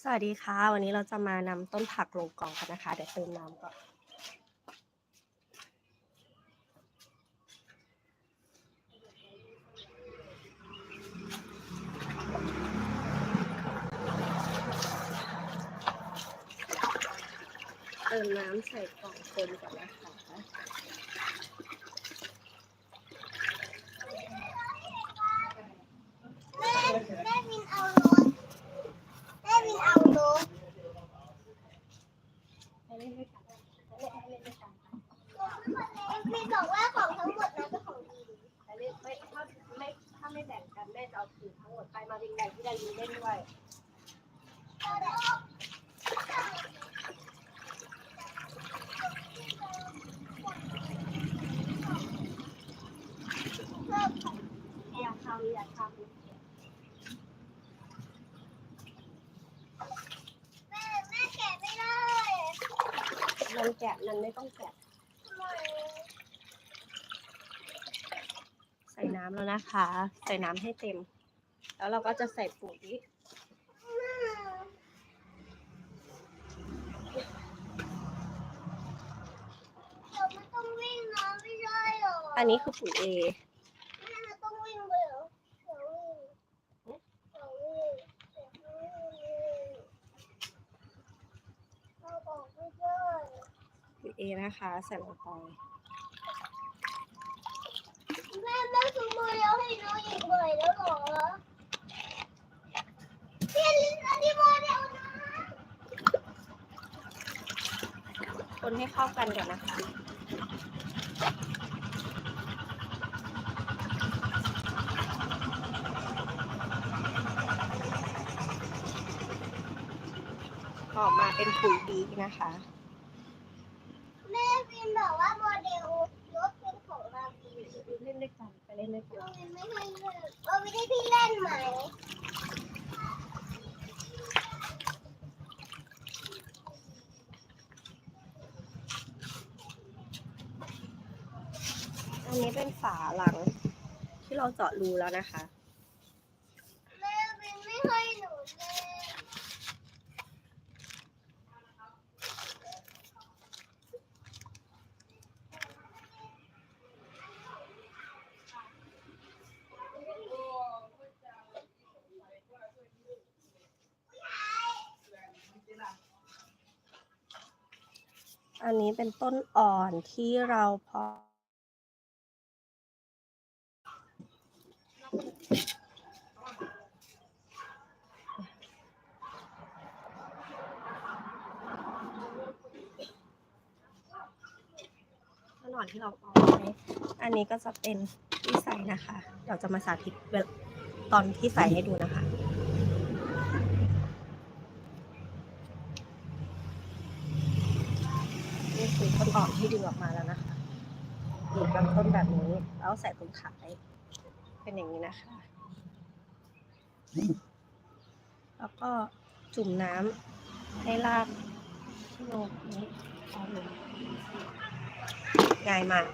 สวัสดีค่ะ วันนี้เราจะมานำต้นผักลงกล่องกันนะคะ เดี๋ยวเติมน้ำก่อน เติมน้ำใส่กล่องคนก่อนนะคะแม่แม่วินเอารถแม่ วินเอารถวินบอกว่าของทั้งหมดนั้นเป็นของวินแต่ไม่ไม่ถ้าไม่ถ้าไม่แบ่งกันแม่จะเอาคืนทั้งหมดไปมาวิงแบ่งที่ได้ยินเล่นด้วยอยากทำอยากทแม่แม่แกะไม่ได้ำ มันแกะมันไม่ต้องแกะทำไมใส่น้ำแล้วนะคะ ใส่น้ำให้เต็ม แล้วเราก็จะใส่ปุ๋ยเดี๋ยวมันต้องวิ่งนะไม่ใช่หรออันนี้คือปุ๋ย A แม่มันต้องวิ่งไปเหรอเดี๋ยววิ่งเดี๋ยววิ่งเดี๋ยววิ่งเราบอกไม่ได้ ปุ๋ย A นะคะ ใส่ลงไปแม่แม่ซื้อมาแล้วให้น้องอีกใบแล้วเหรอเรียนอันนี้โมเดลนะคนให้เข้ากันก่อนนะคะออกมาเป็นปุ๋ยดีนะคะ แม่วินบอกว่าโมเดลรถเป็นของมาวิน เล่นด้วยกัน ไปเล่นด้วยกันมาวินไม่ให้เล่นมาวินได้พี่เล่นไหมอันนี้เป็นฝาหลัง ที่เราเจาะรูแล้วนะคะ แม่วินไม่ให้หนูเล่น อันนี้เป็นต้นอ่อนที่เราพาะต้นอ่อนที่เราเพาะไว้อันนี้ก็จะเป็นที่ใส่นะคะ เราจะมาสาธิตตอนที่ใส่ให้ดูนะคะ นี่คือต้นอ่อนที่ดึงออกมาแล้วนะคะอยู่ลำต้นแบบนี้แล้วใส่ตรงขายเป็นอย่างนี้นะคะ แล้วก็จุ่มน้ำให้รากที่ลงนี้เอาลงง่ายมาก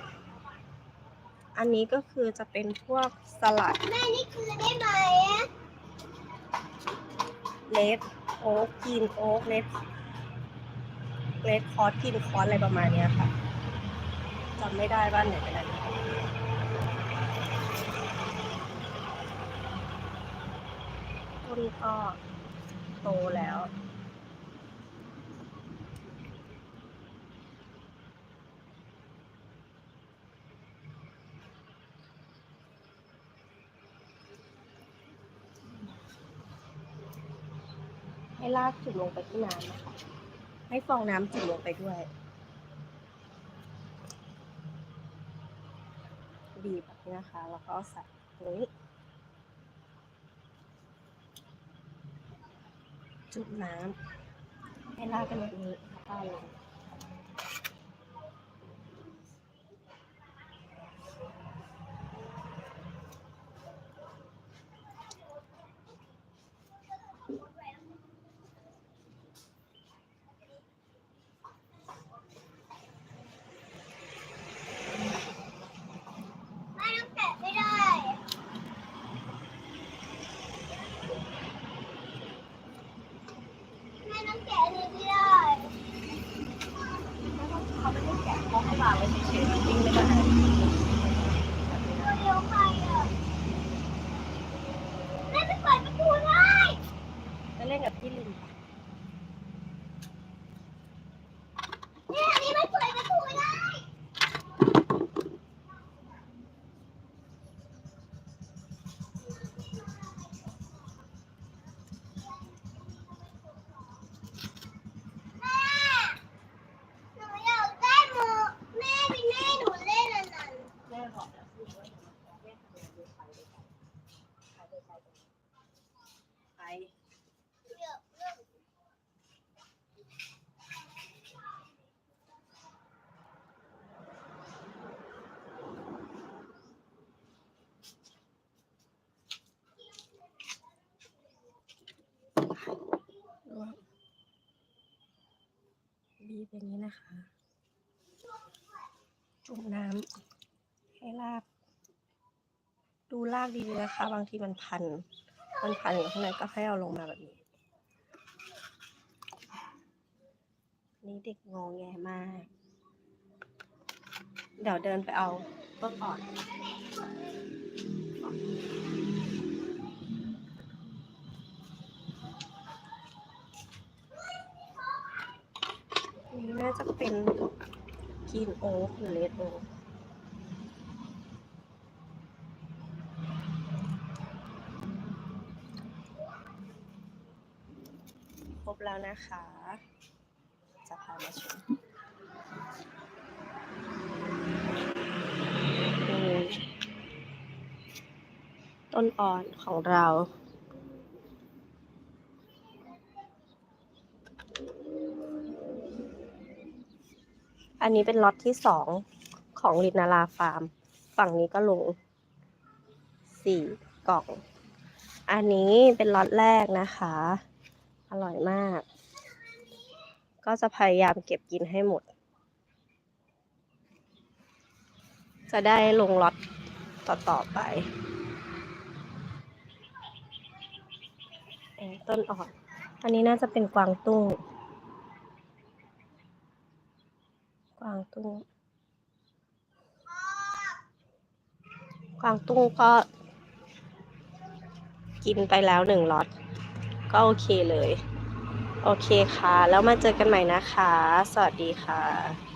อันนี้ก็คือจะเป็นพวกสลัด แม่นี่คือได้ไหมอะเลดโอ๊กกินโอ๊กเลด เลดคอร์สกินคอร์สอะไรประมาณเนี้ยค่ะจำไม่ได้ว่าไหนเป็นอะไรต้นก็โตแล้วให้ลากจุ่มลงไปที่น้ำนะคะ ให้ฟองน้ำจุ่มลงไปด้วย บีบแบบนี้นะคะ แล้วก็ใส่ตรงนี้จุ่มน้ำให้ลากกันแบบนี้แล้วก็ลง เดี๋ยวเริ่มบีบอย่างนี้นะคะ จุ่มน้ำให้รากดู รากดีๆนะคะ บางทีมันพัน มันพันอยู่ข้างในก็ให้เอาลงมาแบบนี้ นี่เด็กงองแงมาก เดี๋ยวเดินไปเอาเมื่อก่อนนี่น่าจะเป็นกรีนโอ๊กหรือเลดโอ๊ก บแล้วนะคะ จะพามาชมต้นอ่อนของเราอันนี้เป็นล็อตที่สองของลินาราฟาร์ม ฝั่งนี้ก็ลงสี่กล่อง อันนี้เป็นล็อตแรกนะคะ อร่อยมาก ก็จะพยายามเก็บกินให้หมด จะได้ลงล็อตต่อๆไป ต้นอ่อน อันนี้น่าจะเป็นกวางตุ้ง กวางตุ้ง กวางตุ้งก็กินไปแล้วหนึ่งล็อต ก็โอเคเลย โอเคค่ะ แล้วมาเจอกันใหม่นะคะ สวัสดีค่ะ